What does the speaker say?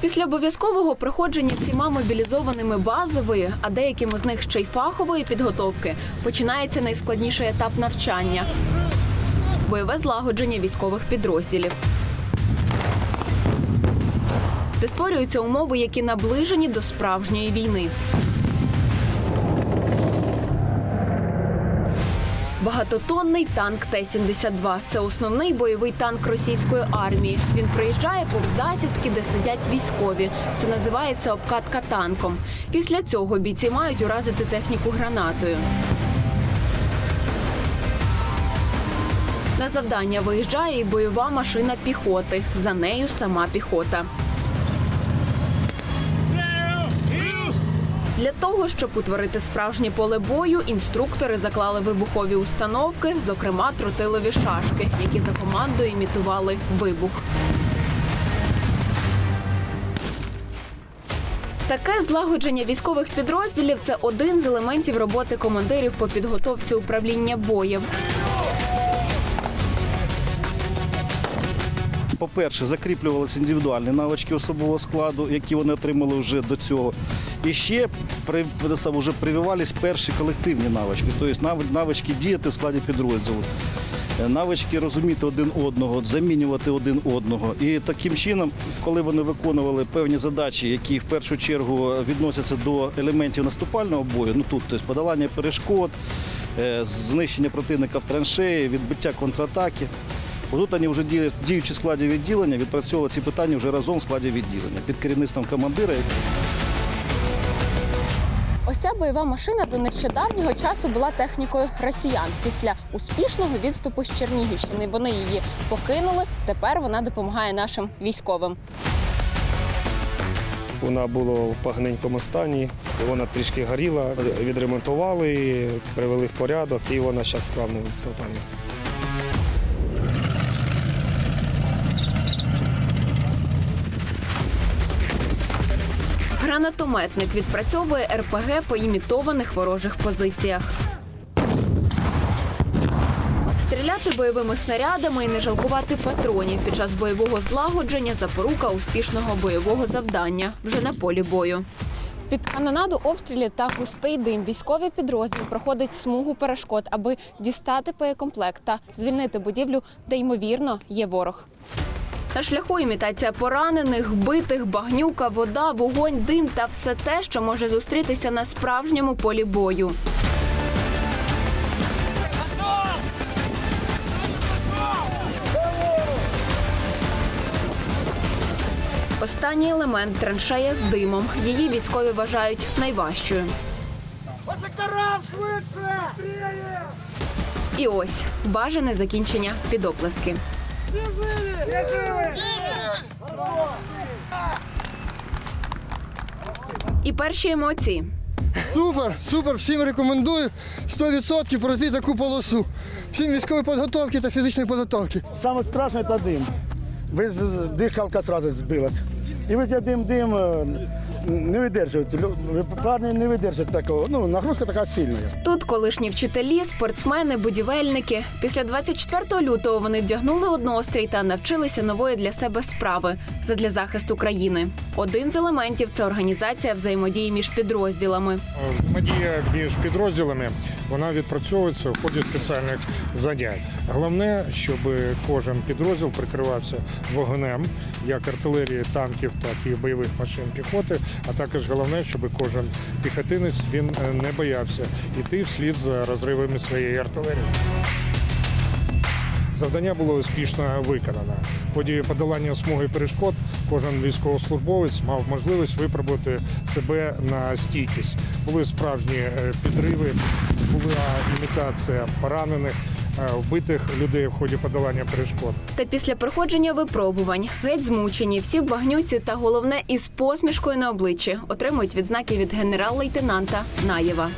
Після обов'язкового проходження всіма мобілізованими базової, а деякими з них ще й фахової підготовки, починається найскладніший етап навчання бойове злагодження військових підрозділів. Де створюються умови, які наближені до справжньої війни. Багатотонний танк Т-72 – це основний бойовий танк російської армії. Він проїжджає повз засідки, де сидять військові. Це називається обкатка танком. Після цього бійці мають уразити техніку гранатою. На завдання виїжджає і бойова машина піхоти. За нею сама піхота. Для того, щоб утворити справжнє поле бою, інструктори заклали вибухові установки, зокрема тротилові шашки, які за командою імітували вибух. Таке злагодження військових підрозділів це один з елементів роботи командирів по підготовці управління боєм. По-перше, закріплювалися індивідуальні навички особового складу, які вони отримали вже до цього. І ще вже прививались перші колективні навички, тобто навички діяти в складі підрозділу. е, Навички розуміти один одного, замінювати один одного. І таким чином, коли вони виконували певні задачі, які в першу чергу відносяться до елементів наступального бою, ну тут тобто подолання перешкод, е, знищення противника в траншеї, відбиття контратаки. Отут вони вже діючи в складі відділення, відпрацьовували ці питання вже разом в складі відділення під керівництвом командира. Ось ця бойова машина до нещодавнього часу була технікою росіян. Після успішного відступу з Чернігівщини вони її покинули. Тепер вона допомагає нашим військовим. Вона була в поганенькому стані, вона трішки горіла, відремонтували, привели в порядок і вона зараз в справному стані. Гранатометник відпрацьовує РПГ по імітованих ворожих позиціях. Стріляти бойовими снарядами і не жалкувати патронів під час бойового злагодження запорука успішного бойового завдання вже на полі бою. Під канонаду обстрілів та густий дим військовий підрозділ проходить смугу перешкод, аби дістати боєкомплект та звільнити будівлю, де ймовірно є ворог. На шляху імітація поранених, вбитих, багнюка, вода, вогонь, дим та все те, що може зустрітися на справжньому полі бою. Останній елемент траншея з димом. Її військові вважають найважчою. По секторам швидше! І ось бажане закінчення під оплески. Я живий! І перші емоції. Супер, супер, всім рекомендую 100% пройти таку полосу. Всім військової підготовки та фізичної підготовки. Самое страшное это дым. Вы з- дыхалка сразу сбилась. И вы дым, дым э, не выдерживаете. Лю- вы, Парни не выдержат такого. Ну, нагрузка такая сильная. Тут колишні вчителі, спортсмени, будівельники. Після 24 лютого вони вдягнули однострій та навчилися нової для себе справи задля захисту країни. Один з елементів це організація взаємодії між підрозділами. Взаємодія між підрозділами вона відпрацьовується в ході спеціальних занять. Головне, щоб кожен підрозділ прикривався вогнем як артилерії, танків, так і бойових машин піхоти. А також головне, щоб кожен піхотинець він е, не боявся йти вслід за розривами своєї артилерії. Завдання було успішно виконано. В ході подолання смуги перешкод кожен військовослужбовець мав можливість випробувати себе на стійкість. Були справжні е, підриви, була імітація поранених, е, вбитих людей в ході подолання перешкод. Та після проходження випробувань геть змучені, всі в багнюці та головне із посмішкою на обличчі отримують відзнаки від генерал-лейтенанта Наєва.